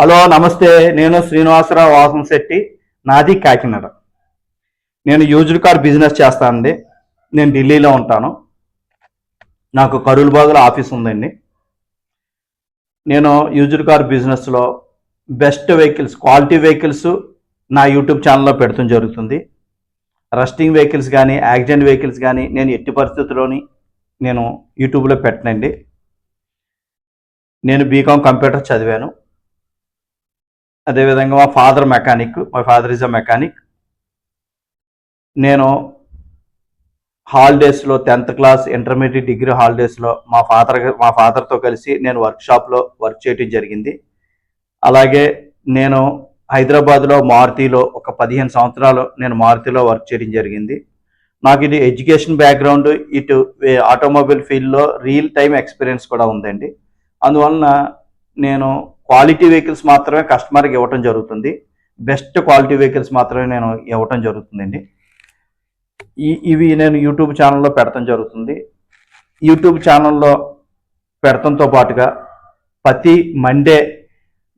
Hello నమస్తే. నేను శ్రీనివాసరావు వాసం శెట్టి నాది కాకినాడ. నేను యూజ్డ్ కార్ బిజినెస్ చేస్తానండి. నేను ఢిల్లీలో ఉంటాను. నాకు కరూల్ బాగులో ఆఫీస్ ఉందండి. నేను యూజ్డ్ కార్ బిజినెస్లో బెస్ట్ వెహికల్స్ క్వాలిటీ వెహికల్స్ నా యూట్యూబ్ ఛానల్లో పెడతం జరుగుతుంది. రస్టింగ్ వెహికల్స్ కానీ యాక్సిడెంట్ వెహికల్స్ కానీ నేను ఎట్టి పరిస్థితుల్లోని నేను యూట్యూబ్లో పెట్టనండి. నేను బీకామ్ కంప్యూటర్ చదివాను. అదేవిధంగా మా father mechanic my father is a mechanic నేను హాలిడేస్లో టెన్త్ క్లాస్ ఇంటర్మీడియట్ డిగ్రీ హాలిడేస్లో మా ఫాదర్ మా ఫాదర్తో కలిసి నేను వర్క్షాప్లో వర్క్ చేయడం జరిగింది. అలాగే నేను హైదరాబాద్లో మారుతిలో ఒక పదిహేను సంవత్సరాలు నేను మారుతిలో వర్క్ చేయడం జరిగింది. నాకు ఇది ఎడ్యుకేషన్ బ్యాక్గ్రౌండ్ ఇటు ఆటోమొబైల్ ఫీల్డ్లో రియల్ టైం ఎక్స్పీరియన్స్ కూడా ఉందండి. అందువలన నేను క్వాలిటీ వెహికల్స్ మాత్రమే కస్టమర్కి ఇవ్వటం జరుగుతుంది. బెస్ట్ క్వాలిటీ వెహికల్స్ మాత్రమే నేను ఇవ్వటం జరుగుతుందండి. ఈ ఇవి నేను యూట్యూబ్ ఛానల్లో పెడతాం జరుగుతుంది. యూట్యూబ్ ఛానల్లో పెడతంతో పాటుగా ప్రతి మండే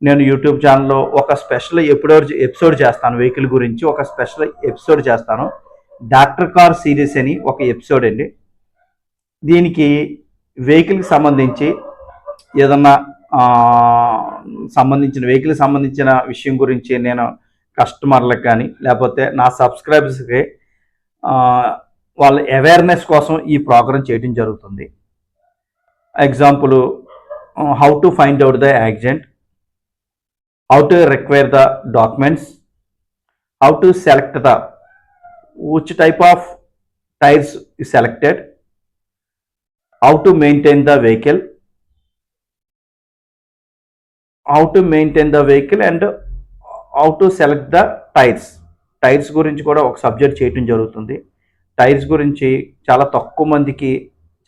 నేను యూట్యూబ్ ఛానల్లో ఒక స్పెషల్ ఎపిసోడ్ ఎపిసోడ్ చేస్తాను. వెహికల్ గురించి ఒక స్పెషల్ ఎపిసోడ్ చేస్తాను. డాక్టర్ కార్ సిరీస్ అని ఒక ఎపిసోడ్ అండి. దీనికి వెహికల్కి సంబంధించి ఏదన్నా సంబంధించిన వెహికల్ సంబంధించిన విషయం గురించి నేను కస్టమర్లకు కానీ లేకపోతే నా సబ్స్క్రైబర్స్కి వాళ్ళ అవేర్నెస్ కోసం ఈ ప్రోగ్రామ్ చేయడం జరుగుతుంది. Example how to find out the accident how to require the documents how to select the which type of tyres selected how to maintain the vehicle how to maintain the vehicle and how to select the tyres tyres గురించి కూడా ఒక subject చేయటం జరుగుతుంది. Tyres గురించి చాలా తక్కువ మందికి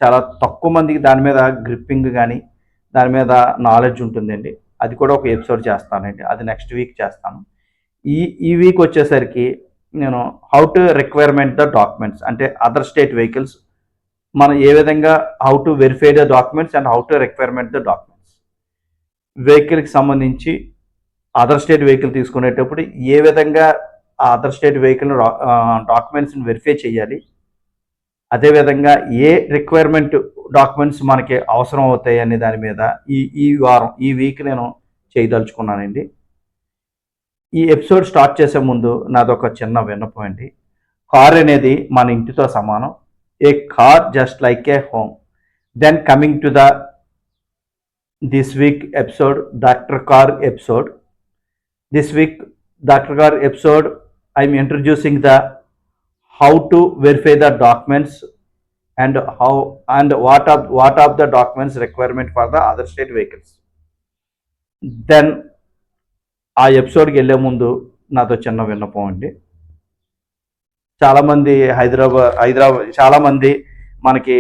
చాలా తక్కువ మందికి దాని మీద గ్రిప్పింగ్ కానీ దాని మీద నాలెడ్జ్ ఉంటుందండి. అది కూడా ఒక ఎపిసోడ్ చేస్తానండి. అది నెక్స్ట్ వీక్ చేస్తాను. ఈ ఈ వీక్ వచ్చేసరికి నేను how to requirement the documents అంటే అదర్ స్టేట్ వెహికల్స్ మనం ఏ విధంగా how to verify the documents and how to requirement the documents వెహికల్కి సంబంధించి అదర్ స్టేట్ వెహికల్ తీసుకునేటప్పుడు ఏ విధంగా ఆ అదర్ స్టేట్ వెహికల్ డాక్యుమెంట్స్ని వెరిఫై చేయాలి? అదేవిధంగా ఏ రిక్వైర్మెంట్ డాక్యుమెంట్స్ మనకి అవసరం అవుతాయి అనే దాని మీద ఈ ఈ వారం ఈ వీక్ నేను చేయదలుచుకున్నానండి. ఈ ఎపిసోడ్ స్టార్ట్ చేసే ముందు నాదొక చిన్న విన్నపం అండి. కార్ అనేది మన ఇంటితో సమానం. A car just like a home then coming to the this week episode doctor car episode this week doctor car episode I'm introducing the how to verify the documents and how and what of what of the documents requirement for the other state vehicles then ఆ ఎపిసోడ్కి వెళ్ళే ముందు నాతో చిన్న విన్నపం అండి. చాలామంది హైదరాబాద్ హైదరాబాద్ చాలామంది మనకి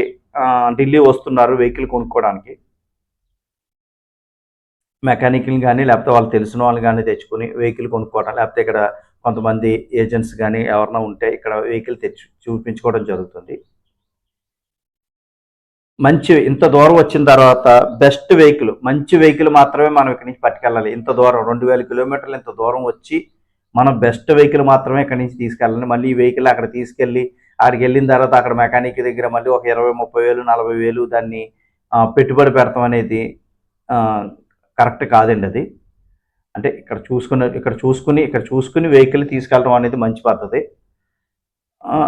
ఢిల్లీ వస్తున్నారు వెహికల్ కొనుక్కోవడానికి. మెకానిక్ని కానీ లేకపోతే వాళ్ళు తెలిసిన వాళ్ళు కానీ తెచ్చుకుని వెహికల్ కొనుక్కోవడం లేకపోతే ఇక్కడ కొంతమంది ఏజెంట్స్ కానీ ఎవరైనా ఉంటే ఇక్కడ వెహికల్ తెచ్చు చూపించుకోవడం జరుగుతుంది. మంచి ఇంత దూరం వచ్చిన తర్వాత బెస్ట్ వెహికల్ మంచి వెహికల్ మాత్రమే మనం ఇక్కడి నుంచి పట్టుకెళ్ళాలి. ఇంత దూరం రెండు వేల కిలోమీటర్లు ఇంత దూరం వచ్చి మనం బెస్ట్ వెహికల్ మాత్రమే ఇక్కడి నుంచి తీసుకెళ్ళాలి. మళ్ళీ ఈ వెహికల్ అక్కడ తీసుకెళ్ళి అక్కడికి వెళ్ళిన తర్వాత అక్కడ మెకానిక్ దగ్గర మళ్ళీ ఒక ఇరవై ముప్పై వేలు నలభై వేలు దాన్ని పెట్టుబడి పెడతాం అనేది కరెక్ట్ కాదండి అది. అంటే ఇక్కడ చూసుకున్న ఇక్కడ చూసుకుని ఇక్కడ చూసుకుని వెహికల్ తీసుకెళ్ళడం అనేది మంచి పద్ధతి.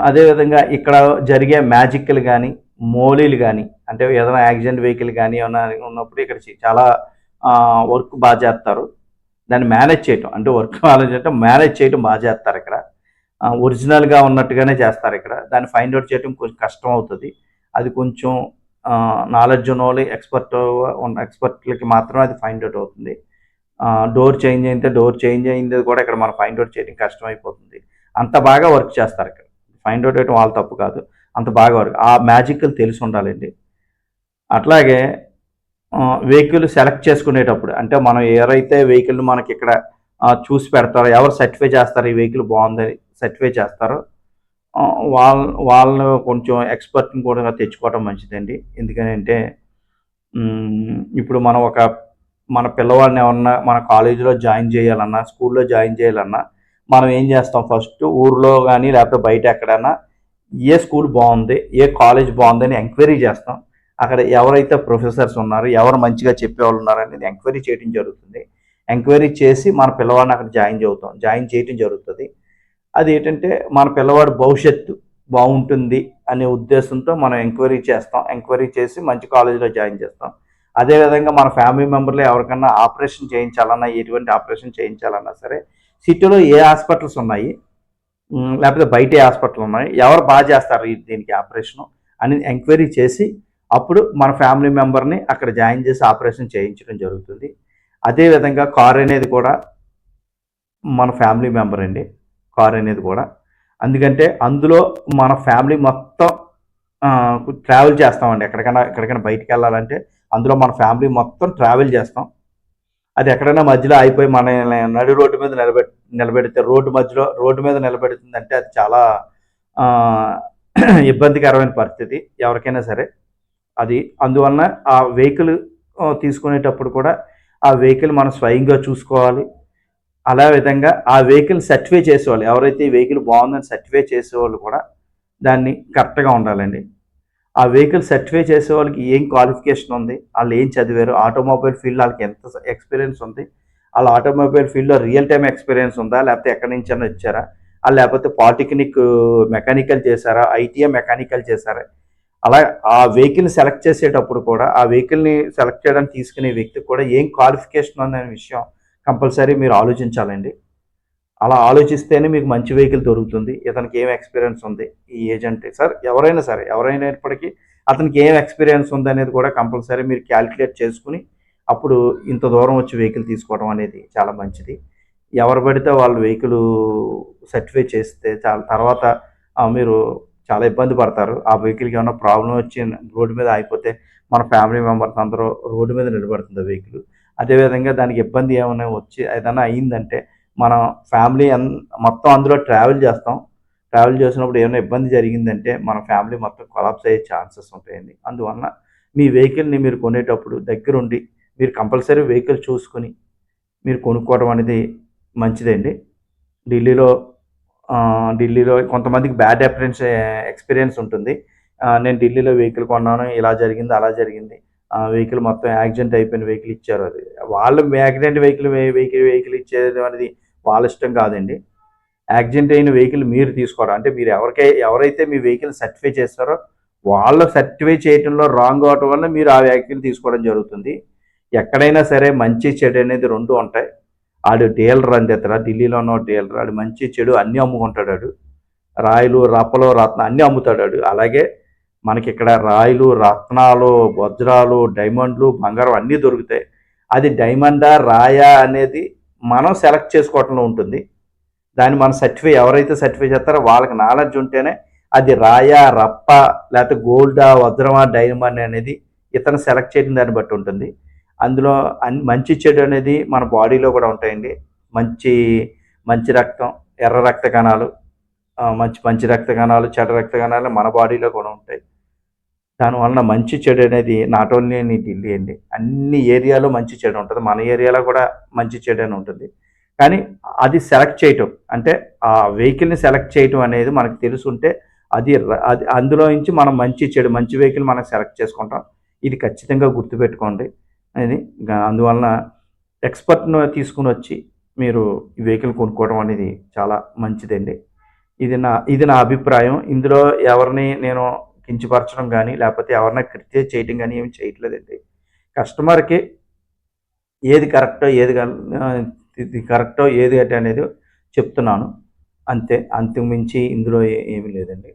అదేవిధంగా ఇక్కడ జరిగే మ్యాజిక్లు కానీ మోలీలు కానీ అంటే ఏదైనా యాక్సిడెంట్ వెహికల్ కానీ ఏమైనా ఉన్నప్పుడు ఇక్కడ చాలా వర్క్ బాగా చేస్తారు. దాన్ని మేనేజ్ చేయటం అంటే వర్క్ మేనేజ్ అంటే మేనేజ్ చేయటం బాగా చేస్తారు ఇక్కడ. ఒరిజినల్గా ఉన్నట్టుగానే చేస్తారు ఇక్కడ. దాన్ని ఫైండ్ అవుట్ చేయడం కొంచెం కష్టం అవుతుంది. అది కొంచెం నాలెడ్జ్ ఉన్న వాళ్ళు ఎక్స్పర్ట్ ఉన్న ఎక్స్పర్ట్లకి మాత్రమే అది ఫైండ్ అవుట్ అవుతుంది. డోర్ చేంజ్ అయితే డోర్ చేంజ్ అయింది కూడా ఇక్కడ మనం ఫైండ్ అవుట్ చేయడం కష్టం అయిపోతుంది అంత బాగా వర్క్ చేస్తారు ఇక్కడ. ఫైండ్ అవుట్ చేయడం వాళ్ళ తప్పు కాదు. అంత బాగా వర్క్ ఆ మ్యాజిక్లు తెలిసి ఉండాలండి. అట్లాగే వెహికల్ సెలెక్ట్ చేసుకునేటప్పుడు అంటే మనం ఎవరైతే వెహికల్ మనకి ఇక్కడ చూసి పెడతారో ఎవరు సర్టిఫై చేస్తారో ఈ వెహికల్ బాగుందని సర్టిఫై చేస్తారో వాళ్ళ వాళ్ళు కొంచెం ఎక్స్పర్ట్ని కూడా తెచ్చుకోవడం మంచిదండి. ఎందుకనంటే ఇప్పుడు మనం ఒక మన పిల్లవాడిని ఏమన్నా మన కాలేజీలో జాయిన్ చేయాలన్నా స్కూల్లో జాయిన్ చేయాలన్నా మనం ఏం చేస్తాం? ఫస్ట్ ఊర్లో కానీ లేకపోతే బయట ఎక్కడైనా ఏ స్కూల్ బాగుంది ఏ కాలేజ్ బాగుంది అని ఎంక్వైరీ చేస్తాం. అక్కడ ఎవరైతే ప్రొఫెసర్స్ ఉన్నారు ఎవరు మంచిగా చెప్పేవాళ్ళు ఉన్నారు అనేది ఎంక్వైరీ చేయడం జరుగుతుంది. ఎంక్వైరీ చేసి మన పిల్లవాడిని అక్కడ జాయిన్ చేస్తాం జాయిన్ చేయడం జరుగుతుంది. అది ఏంటంటే మన పిల్లవాడు భవిష్యత్తు బాగుంటుంది అనే ఉద్దేశంతో మనం ఎంక్వైరీ చేస్తాం. ఎంక్వైరీ చేసి మంచి కాలేజీలో జాయిన్ చేస్తాం. అదేవిధంగా మన ఫ్యామిలీ మెంబర్లో ఎవరికన్నా ఆపరేషన్ చేయించాలన్నా ఎటువంటి ఆపరేషన్ చేయించాలన్నా సరే సిటీలో ఏ హాస్పిటల్స్ ఉన్నాయి? లేకపోతే బయట హాస్పిటల్ ఉన్నాయి? ఎవరు బాగా చేస్తారు దీనికి ఆపరేషన్ అని ఎంక్వైరీ చేసి అప్పుడు మన ఫ్యామిలీ మెంబర్ని అక్కడ జాయిన్ చేసి ఆపరేషన్ చేయించడం జరుగుతుంది. అదేవిధంగా కార్ అనేది కూడా మన ఫ్యామిలీ మెంబర్ అండి. కార్ అనేది కూడా. అందుకంటే అందులో మన ఫ్యామిలీ మొత్తం ట్రావెల్ చేస్తామండి. ఎక్కడికైనా ఎక్కడికైనా బయటికి వెళ్ళాలంటే అందులో మన ఫ్యామిలీ మొత్తం ట్రావెల్ చేస్తాం. అది ఎక్కడైనా మధ్యలో అయిపోయి మన నడి రోడ్డు మీద నిలబె నిలబెడితే రోడ్డు మధ్యలో రోడ్డు మీద నిలబెడుతుందంటే అది చాలా ఇబ్బందికరమైన పరిస్థితి ఎవరికైనా సరే. అది అందువలన ఆ వెహికల్ తీసుకునేటప్పుడు కూడా ఆ వెహికల్ మనం స్వయంగా చూసుకోవాలి. అలా విధంగా ఆ వెహికల్ సర్టిఫై చేసేవాళ్ళు. ఎవరైతే ఈ వెహికల్ బాగుందని సర్టిఫై చేసేవాళ్ళు కూడా దాన్ని కరెక్ట్గా ఉండాలండి. ఆ వెహికల్ సర్టిఫై చేసే వాళ్ళకి ఏం క్వాలిఫికేషన్ ఉంది? వాళ్ళు ఏం చదివారు? ఆటోమొబైల్ ఫీల్డ్ వాళ్ళకి ఎంత ఎక్స్పీరియన్స్ ఉంది? వాళ్ళ ఆటోమొబైల్ ఫీల్డ్లో రియల్ టైం ఎక్స్పీరియన్స్ ఉందా? లేకపోతే ఎక్కడి నుంచి వచ్చారా? వాళ్ళు లేకపోతే పాలిటెక్నిక్ మెకానికల్ చేశారా? ఐటీఐ మెకానికల్ చేశారా? అలా ఆ వెహికల్ సెలెక్ట్ చేసేటప్పుడు కూడా ఆ వెహికల్ని సెలెక్ట్ చేయడానికి తీసుకునే వ్యక్తికి కూడా ఏం క్వాలిఫికేషన్ ఉందనే విషయం కంపల్సరీ మీరు ఆలోచించాలండి. అలా ఆలోచిస్తేనే మీకు మంచి వెహికల్ దొరుకుతుంది. ఇతనికి ఏం ఎక్స్పీరియన్స్ ఉంది? ఈ ఏజెంట్ సార్ ఎవరైనా సరే ఎవరైనప్పటికీ అతనికి ఏం ఎక్స్పీరియన్స్ ఉంది అనేది కూడా కంపల్సరీ మీరు క్యాలిక్యులేట్ చేసుకుని అప్పుడు ఇంత దూరం వచ్చి వెహికల్ తీసుకోవడం అనేది చాలా మంచిది. ఎవరు పడితే వాళ్ళు వెహికల్ సర్టిఫై చేస్తే చాలా. తర్వాత మీరు చాలా ఇబ్బంది పడతారు. ఆ వెహికల్కి ఏమైనా ప్రాబ్లం వచ్చి రోడ్డు మీద అయిపోతే మన ఫ్యామిలీ మెంబర్స్ అందరూ రోడ్డు మీద నిలబడుతుంది ఆ వెహికల్. అదేవిధంగా దానికి ఇబ్బంది ఏమైనా వచ్చి ఏదైనా అయిందంటే మనం ఫ్యామిలీ అన్ మొత్తం అందులో ట్రావెల్ చేస్తాం. ట్రావెల్ చేసినప్పుడు ఏమైనా ఇబ్బంది జరిగిందంటే మన ఫ్యామిలీ మొత్తం కొలాప్స్ అయ్యే ఛాన్సెస్ ఉంటాయండి. అందువలన మీ వెహికల్ని మీరు కొనేటప్పుడు దగ్గరుండి మీరు కంపల్సరీ వెహికల్ చూసుకొని మీరు కొనుక్కోవడం అనేది మంచిదండి. ఢిల్లీలో ఢిల్లీలో కొంతమందికి బ్యాడ్ ఎక్స్పీరియన్స్ ఎక్స్పీరియన్స్ ఉంటుంది. నేను ఢిల్లీలో వెహికల్ కొన్నాను ఇలా జరిగింది అలా జరిగింది. వెహికల్ మొత్తం యాక్సిడెంట్ అయిపోయిన వెహికల్ ఇచ్చారు అది. వాళ్ళు యాక్సిడెంట్ వెహికల్ వెహికల్ వెహికల్ ఇచ్చేది అనేది వాళ్ళ ఇష్టం కాదండి. యాక్సిడెంట్ అయిన వెహికల్ మీరు తీసుకోవడం అంటే మీరు ఎవరికై ఎవరైతే మీ వెహికల్ సర్టిఫై చేస్తారో వాళ్ళు సర్టిఫై చేయడంలో రాంగ్ అవటం వల్ల మీరు ఆ వెహికల్ తీసుకోవడం జరుగుతుంది. ఎక్కడైనా సరే మంచి చెడు అనేది రెండు ఉంటాయి. ఆడు డీలర్ అని తెత్తరా ఢిల్లీలో ఉన్న డీలర్ ఆడు మంచి చెడు అన్నీ అమ్ముకుంటాడు ఆడు. రాయలు రప్పలు రత్న అన్నీ అమ్ముతాడు అలాగే మనకి ఇక్కడ రాయిలు రత్నాలు వజ్రాలు డైమండ్లు బంగారం అన్నీ దొరుకుతాయి. అది డైమండా రాయా అనేది మనం సెలెక్ట్ చేసుకోవటంలో ఉంటుంది. దాన్ని మన సర్టిఫై ఎవరైతే సర్టిఫై చేస్తారో వాళ్ళకి నాలెడ్జ్ ఉంటేనే అది రాయా రప్ప లేకపోతే గోల్డా వజ్రమా డైమండ్ అనేది ఇతను సెలెక్ట్ చేయడం దాన్ని బట్టి ఉంటుంది. అందులో అన్ మంచి చెడు అనేది మన బాడీలో కూడా ఉంటాయండి. మంచి మంచి రక్తం ఎర్ర రక్త కణాలు మంచి మంచి రక్త కణాలు చెడ్డ రక్త కణాలు మన బాడీలో కూడా ఉంటాయి. దానివలన మంచి చెడు అనేది నాట్ ఓన్లీ ఇన్ ఢిల్లీ అండి. అన్ని ఏరియాలో మంచి చెడు ఉంటుంది. మన ఏరియాలో కూడా మంచి చెడు అని ఉంటుంది. కానీ అది సెలెక్ట్ చేయటం. అంటే ఆ వెహికల్ని సెలెక్ట్ చేయటం అనేది మనకు తెలుసుంటే అది అది అందులో నుంచి మనం మంచి చెడు మంచి వెహికల్ మనం సెలెక్ట్ చేసుకుంటాం. ఇది ఖచ్చితంగా గుర్తుపెట్టుకోండి. అది అందువలన ఎక్స్పర్ట్ను తీసుకుని వచ్చి మీరు ఈ వెహికల్ కొనుక్కోవడం అనేది చాలా మంచిదండి. ఇది నా ఇది నా అభిప్రాయం. ఇందులో ఎవరిని నేను కించపరచడం కానీ లేకపోతే ఎవరైనా క్రిటిసైజ్ చేయడం కానీ ఏమి చేయట్లేదండి. కస్టమర్కి ఏది కరెక్టో ఏది ఇది కరెక్టో ఏది అంటే అనేది చెప్తున్నాను. అంతే అంతకుమించి ఇందులో ఏమీ లేదండి.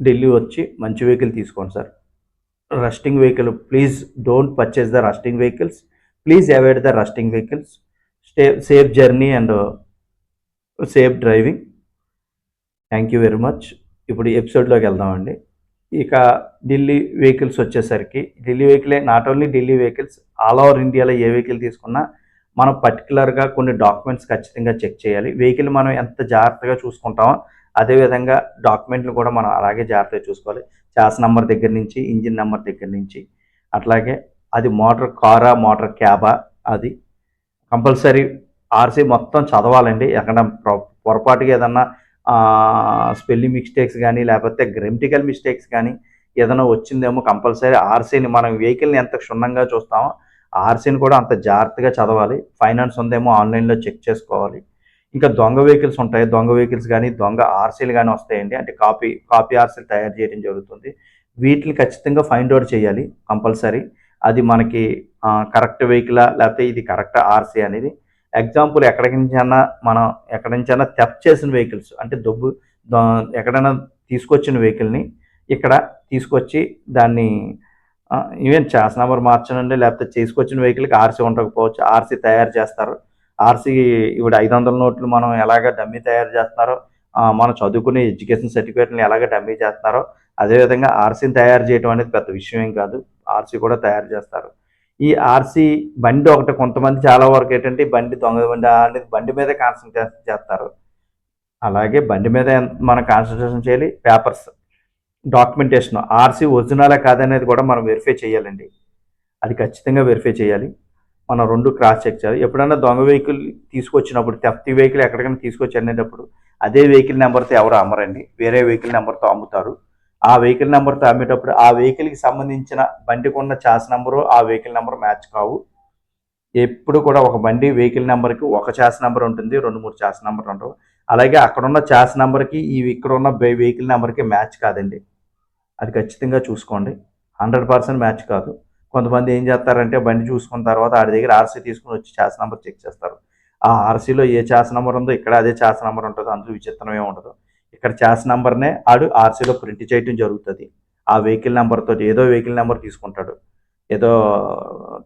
ఢిల్లీ వచ్చి మంచి వెహికల్ తీసుకోండి sir. Rusting vehicle please don't purchase the rusting vehicles. Please avoid the rusting vehicles. Stay safe journey and safe driving. Thank you very much. ఇప్పుడు ఎపిసోడ్లోకి వెళ్దామండి. ఇక ఢిల్లీ వెహికల్స్ వచ్చేసరికి Delhi వెహికలే not only Delhi vehicles all over ఇండియాలో ఏ vehicle తీసుకున్నా మనం పర్టికులర్గా కొన్ని డాక్యుమెంట్స్ ఖచ్చితంగా చెక్ చేయాలి. వెహికల్ మనం ఎంత జాగ్రత్తగా చూసుకుంటామో అదేవిధంగా డాక్యుమెంట్లు కూడా మనం అలాగే జాగ్రత్తగా చూసుకోవాలి. చాస్ నెంబర్ దగ్గర నుంచి ఇంజిన్ నెంబర్ దగ్గర నుంచి. అట్లాగే అది మోటార్ కారా మోటార్ క్యాబా అది కంపల్సరీ ఆర్సీ మొత్తం చదవాలండి. ఎక్కడ పొరపాటుగా ఏదన్నా స్పెల్లింగ్ మిస్టేక్స్ కానీ లేకపోతే గ్రామటికల్ మిస్టేక్స్ కానీ ఏదైనా వచ్చిందేమో కంపల్సరీ ఆర్సీని మనం వెహికల్ని ఎంత క్షుణ్ణంగా చూస్తామో ఆర్సీని కూడా అంత జాగ్రత్తగా చదవాలి. ఫైనాన్స్ ఉందేమో ఆన్లైన్లో చెక్ చేసుకోవాలి. ఇంకా దొంగ వెహికల్స్ ఉంటాయి. దొంగ వెహికల్స్ కానీ దొంగ ఆర్సీలు కానీ వస్తాయండి. అంటే కాపీ కాపీ ఆర్సీలు తయారు చేయడం జరుగుతుంది. వీటిని ఖచ్చితంగా ఫైండ్ అవుట్ చేయాలి కంపల్సరీ. అది మనకి కరెక్ట్ వెహికలా లేకపోతే ఇది కరెక్ట్ ఆర్సీ అనేది ఎగ్జాంపుల్ ఎక్కడికి నుంచైనా మనం ఎక్కడి నుంచైనా తెప్ చేసిన వెహికల్స్ అంటే దొబ్బు ఎక్కడైనా తీసుకొచ్చిన వెహికల్ని ఇక్కడ తీసుకొచ్చి దాన్ని ఈవెన్ చాస్ నెంబర్ మార్చనండి లేకపోతే తీసుకొచ్చిన వెహికల్కి ఆర్సీ ఉండకపోవచ్చు ఆర్సీ తయారు చేస్తారు. ఆర్సీ ఇప్పుడు ఐదు వందల నోట్లు మనం ఎలాగ డమ్మీ తయారు చేస్తున్నారో మనం చదువుకునే ఎడ్యుకేషన్ సర్టిఫికేట్ని ఎలాగ డమ్మీ చేస్తున్నారో అదేవిధంగా ఆర్సీని తయారు చేయడం అనేది పెద్ద విషయం ఏం కాదు. ఆర్సీ కూడా తయారు చేస్తారు. ఈ ఆర్సీ బండి ఒకటి కొంతమంది చాలా వరకు ఏంటంటే బండి దొంగ బండి అనేది బండి మీదే కాన్సన్ట్రేషన్ చేస్తారు. అలాగే బండి మీద మనం కాన్సన్ట్రేషన్ చేయాలి పేపర్స్ డాక్యుమెంటేషన్ ఆర్సీ ఒరిజినలా కాదనేది కూడా మనం వెరిఫై చేయాలండి. అది ఖచ్చితంగా వెరిఫై చేయాలి. మనం రెండు క్రాస్ చెక్ చేయాలి. ఎప్పుడైనా దొంగ వెహికల్ తీసుకొచ్చినప్పుడు తెఫ్తి వెహికల్ ఎక్కడికైనా తీసుకొచ్చి అనేటప్పుడు అదే వెహికల్ నెంబర్తో ఎవరు అమ్మరండి. వేరే వెహికల్ నెంబర్తో అమ్ముతారు. ఆ వెహికల్ నెంబర్తో అమ్మేటప్పుడు ఆ వెహికల్కి సంబంధించిన బండికి ఉన్న చాస్ నెంబరు ఆ వెహికల్ నెంబర్ మ్యాచ్ కావు. ఎప్పుడు కూడా ఒక బండి వెహికల్ నెంబర్కి ఒక చాస్ నెంబర్ ఉంటుంది రెండు మూడు చాస్ నెంబర్ ఉండవు. అలాగే అక్కడ ఉన్న చాస్ నెంబర్కి ఈ ఇక్కడ ఉన్న వెహికల్ నెంబర్కి మ్యాచ్ కాదండి. అది ఖచ్చితంగా చూసుకోండి. హండ్రెడ్ పర్సెంట్ మ్యాచ్ కాదు. కొంతమంది ఏం చేస్తారంటే బండి చూసుకున్న తర్వాత ఆడి దగ్గర ఆర్సీ తీసుకుని వచ్చి చాస్ నెంబర్ చెక్ చేస్తారు. ఆ ఆర్సీలో ఏ చాస్ నెంబర్ ఉందో ఇక్కడ అదే చాస్ నెంబర్ ఉంటుంది అందులో విచిత్రమే ఉండదు. ఇక్కడ చాస్ నెంబర్నే ఆడు ఆర్సీలో ప్రింట్ చేయటం జరుగుతుంది. ఆ వెహికల్ నెంబర్ ఏదో వెహికల్ నెంబర్ తీసుకుంటాడు. ఏదో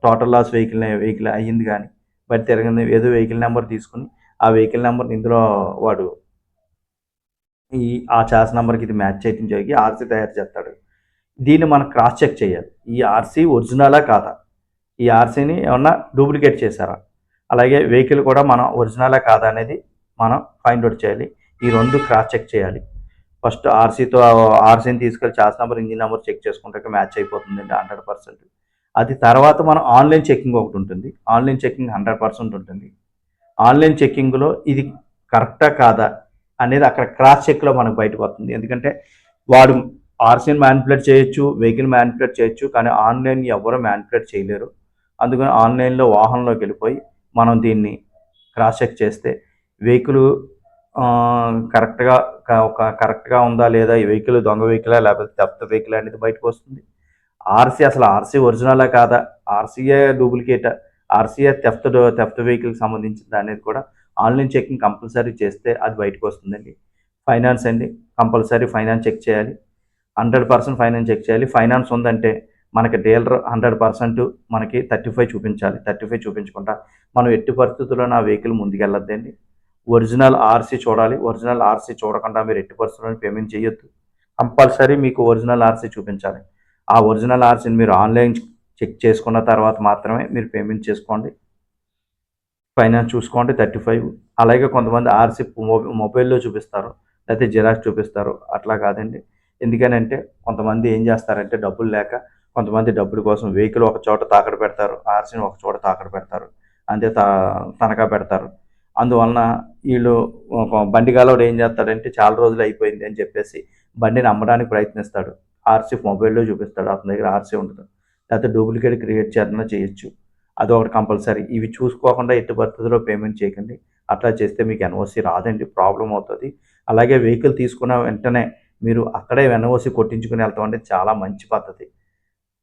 టోటల్ లాస్ వెహికల్ వెహికల్ అయ్యింది కానీ బట్ తిరగింది ఏదో వెహికల్ నెంబర్ తీసుకుని ఆ వెహికల్ నెంబర్ ఇందులో వాడు ఈ ఆ చాస్ నెంబర్కి ఇది మ్యాచ్ చేయడం జరిగి ఆర్సీ తయారు చేస్తాడు. దీన్ని మనం క్రాస్ చెక్ చేయాలి. ఈ ఆర్సీ ఒరిజినలా కాదా? ఈ ఆర్సీని ఏమన్నా డూప్లికేట్ చేశారా? అలాగే వెహికల్ కూడా మనం ఒరిజినలా కాదా అనేది మనం ఫైండ్ అవుట్ చేయాలి. ఈ రెండు క్రాస్ చెక్ చేయాలి. ఫస్ట్ ఆర్సీతో ఆర్సీని తీసుకెళ్ళి chassis number engine number check చేసుకుంటే మ్యాచ్ అయిపోతుందండి హండ్రెడ్ పర్సెంట్ అది తర్వాత మనం ఆన్లైన్ చెక్కింగ్ ఒకటి ఉంటుంది. ఆన్లైన్ చెక్కింగ్ హండ్రెడ్ పర్సెంట్ ఉంటుంది. ఆన్లైన్ చెక్కింగ్లో ఇది కరెక్టా కాదా అనేది అక్కడ క్రాస్ చెక్లో మనకు బయటకు వస్తుంది ఎందుకంటే వాడు ఆర్సీని మ్యానిపులేట్ చేయొచ్చు వెహికల్ మ్యానిపులేట్ చేయొచ్చు కానీ ఆన్లైన్ ఎవరు మ్యానిపులేట్ చేయలేరు. అందుకని ఆన్లైన్లో వాహనంలోకి వెళ్ళిపోయి మనం దీన్ని క్రాస్ చెక్ చేస్తే వెహికల్ కరెక్ట్గా ఒక కరెక్ట్గా ఉందా లేదా? ఈ వెహికల్ దొంగ వెహికలా లేకపోతే తెప్త వెహికల్ అనేది బయటకు వస్తుంది. ఆర్సీ అసలు ఆర్సీ ఒరిజినలా కాదా? ఆర్సీఏ డూప్లికేటా ఆర్సీఏ తెఫ్ట్ తెఫ్ట్ వెహికల్కి సంబంధించింది అనేది కూడా ఆన్లైన్ చెకింగ్ కంపల్సరీ చేస్తే అది బయటకు వస్తుందండి. ఫైనాన్స్ అండి. కంపల్సరీ ఫైనాన్స్ చెక్ చేయాలి. హండ్రెడ్ పర్సెంట్ ఫైనాన్స్ చెక్ చేయాలి. ఫైనాన్స్ ఉందంటే మనకి డీలర్ హండ్రెడ్ పర్సెంట్ మనకి థర్టీ ఫైవ్ చూపించాలి. థర్టీ ఫైవ్ చూపించకుండా మనం ఎట్టి పరిస్థితుల్లో నా వెహికల్ ముందుకెళ్ళద్దండి. ఒరిజినల్ ఆర్సీ చూడాలి. ఒరిజినల్ ఆర్సీ చూడకుండా మీరు ఎట్టి పరిస్థితుల్లో పేమెంట్ చేయొద్దు. కంపల్సరీ మీకు ఒరిజినల్ ఆర్సీ చూపించాలి. ఆ ఒరిజినల్ ఆర్సీని మీరు ఆన్లైన్ చెక్ చేసుకున్న తర్వాత మాత్రమే మీరు పేమెంట్ చేసుకోండి. ఫైనాన్స్ చూసుకోండి. థర్టీ ఫైవ్ అలాగే కొంతమంది ఆర్సీ మొబైల్లో చూపిస్తారు. లేకపోతే జిరాక్స్ చూపిస్తారు. అట్లా కాదండి. ఎందుకనంటే కొంతమంది ఏం చేస్తారంటే డబ్బులు లేక కొంతమంది డబ్బుల కోసం వెహికల్ ఒక చోట తాకడ పెడతారు. ఆర్సీని ఒక చోట తాకడ పెడతారు. అంతే తా తనఖా పెడతారు. అందువలన వీళ్ళు ఒక బండి గాలోడు ఏం చేస్తాడంటే చాలా రోజులు అయిపోయింది అని చెప్పేసి బండిని అమ్మడానికి ప్రయత్నిస్తాడు. ఆర్సీ మొబైల్లో చూపిస్తాడు. అతని దగ్గర ఆర్సీ ఉండదు లేకపోతే డూప్లికేట్ క్రియేట్ చేయాలన్నా చేయొచ్చు. అది ఒకటి కంపల్సరీ. ఇవి చూసుకోకుండా ఎట్టి పద్ధతిలో పేమెంట్ చేయకండి. అట్లా చేస్తే మీకు ఎన్ఓసి రాదండి. ప్రాబ్లం అవుతుంది. అలాగే వెహికల్ తీసుకున్న వెంటనే మీరు అక్కడే ఎన్ఓసి కొట్టించుకుని వెళ్తాం అంటే చాలా మంచి పద్ధతి.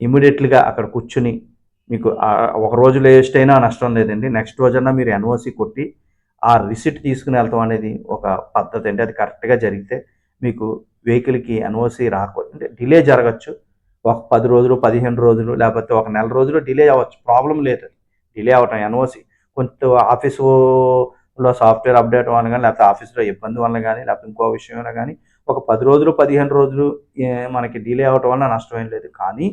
ఇమీడియట్లీగా అక్కడ కూర్చుని మీకు ఒక రోజు లేస్ట్ అయినా నష్టం లేదండి. నెక్స్ట్ రోజన్నా మీరు ఎన్ఓసి కొట్టి ఆ రిసిట్ తీసుకుని వెళ్తాం అనేది ఒక పద్ధతి అండి. అది కరెక్ట్గా జరిగితే మీకు వెహికల్కి ఎన్ఓసి రాకపోతే అంటే డిలే జరగచ్చు. ఒక పది రోజులు పదిహేను రోజులు లేకపోతే ఒక నెల రోజులు డిలే అవ్వచ్చు. ప్రాబ్లం లేదు. డిలే అవ్వటం ఎన్ఓసి. కొంచెం ఆఫీసులో సాఫ్ట్వేర్ అప్డేట్ వల్ల కానీ లేకపోతే ఆఫీస్లో ఇబ్బంది వల్ల కానీ లేకపోతే ఇంకో విషయం వల్ల కానీ ఒక పది రోజులు పదిహేను రోజులు మనకి డిలే అవ్వటం వల్ల నష్టం ఏం లేదు. కానీ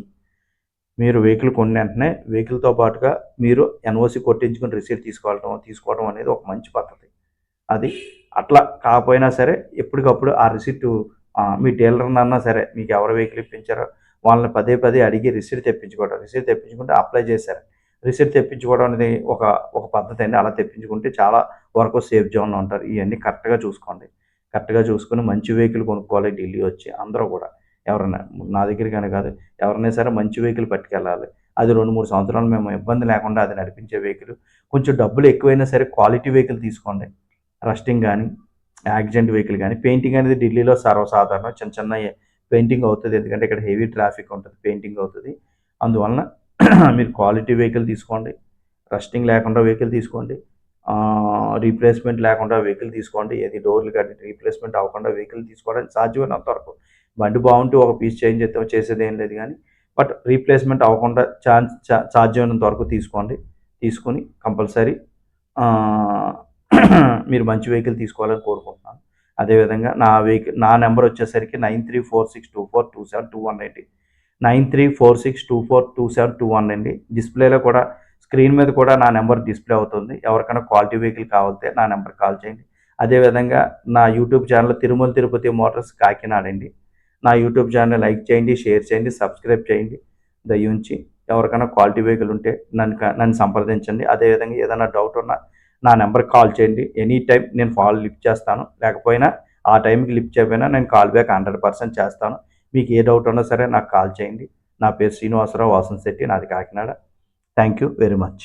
మీరు వెహికల్ కొన్న వెంటనే వెహికల్తో పాటుగా మీరు ఎన్ఓసి కొట్టించుకుని రిసీట్ తీసుకోవటం తీసుకోవడం అనేది ఒక మంచి పద్ధతి. అది అట్లా కాకపోయినా సరే ఎప్పటికప్పుడు ఆ రిసిప్ట్ మీ డీలర్ అన్నా సరే మీకు ఎవరు వెహికల్ ఇప్పించారో వాళ్ళని పదే పదే అడిగి రిసీట్ తెప్పించుకోవడం రిసీట్ తెప్పించుకుంటే అప్లై చేశారు. రిసిప్ట్ తెప్పించుకోవడం అనేది ఒక ఒక పద్ధతి అండి. అలా తెప్పించుకుంటే చాలా వరకు సేఫ్ జోన్లో ఉంటారు. ఇవన్నీ కరెక్ట్గా చూసుకోండి. కరెక్ట్గా చూసుకుని మంచి వెహికల్ కొనుక్కోవాలి ఢిల్లీ వచ్చి అందరూ కూడా. ఎవరైనా నా దగ్గరికనే కాదు ఎవరైనా సరే మంచి వెహికల్ పట్టుకెళ్ళాలి. అది రెండు మూడు సంవత్సరాలు మేము ఇబ్బంది లేకుండా అది నడిపించే వెహికల్. కొంచెం డబ్బులు ఎక్కువైనా సరే క్వాలిటీ వెహికల్ తీసుకోండి. రస్టింగ్ కానీ యాక్సిడెంట్ వెహికల్ కానీ పెయింటింగ్ అనేది ఢిల్లీలో సర్వసాధారణం. చిన్న చిన్న పెయింటింగ్ అవుతుంది. ఎందుకంటే ఇక్కడ హెవీ ట్రాఫిక్ ఉంటుంది పెయింటింగ్ అవుతుంది. అందువలన మీరు క్వాలిటీ వెహికల్ తీసుకోండి. రస్టింగ్ లేకుండా వెహికల్ తీసుకోండి. రీప్లేస్మెంట్ లేకుండా వెహికల్ తీసుకోండి. ఏది డోర్లు కానీ రీప్లేస్మెంట్ అవ్వకుండా వెహికల్ తీసుకోవడానికి సాధ్యమైనంత వరకు బండి బాగుంటే ఒక పీస్ చేంజ్ చేస్తే చేసేది ఏం లేదు కానీ బట్ రీప్లేస్మెంట్ అవ్వకుండా ఛాన్స్ అయినంత వరకు తీసుకోండి. తీసుకొని కంపల్సరీ మీరు మంచి వెహికల్ తీసుకోవాలని కోరుకుంటున్నాను. అదేవిధంగా నా వెహికల్ నా నెంబర్ వచ్చేసరికి nine three four six two four two seven two one eighty nine three four six two four two seven two one అండి డిస్ప్లేలో కూడా స్క్రీన్ మీద కూడా నా నెంబర్ డిస్ప్లే అవుతుంది. ఎవరికైనా క్వాలిటీ వెహికల్ కావాలితే నా నెంబర్ కాల్ చేయండి. అదేవిధంగా నా YouTube channel Tirumala Tirupati motors Kakinada అండి. నా యూట్యూబ్ ఛానల్ లైక్ చేయండి షేర్ చేయండి సబ్స్క్రైబ్ చేయండి. దయ ఉంచి ఎవరికైనా క్వాలిటీ వెహికల్ ఉంటే నన్ను నన్ను సంప్రదించండి. అదేవిధంగా ఏదైనా డౌట్ ఉన్నా నా నెంబర్కి కాల్ చేయండి. ఎనీ టైం నేను కాల్ లిఫ్ట్ చేస్తాను. లేకపోయినా ఆ టైంకి లిఫ్ట్ చేయకపోయినా నేను కాల్ బ్యాక్ హండ్రెడ్ పర్సెంట్ చేస్తాను. మీకు ఏ డౌట్ ఉన్నా సరే నాకు కాల్ చేయండి. నా పేరు శ్రీనివాసరావు వాసన్ శెట్టి నాది Kakinada. Thank you very much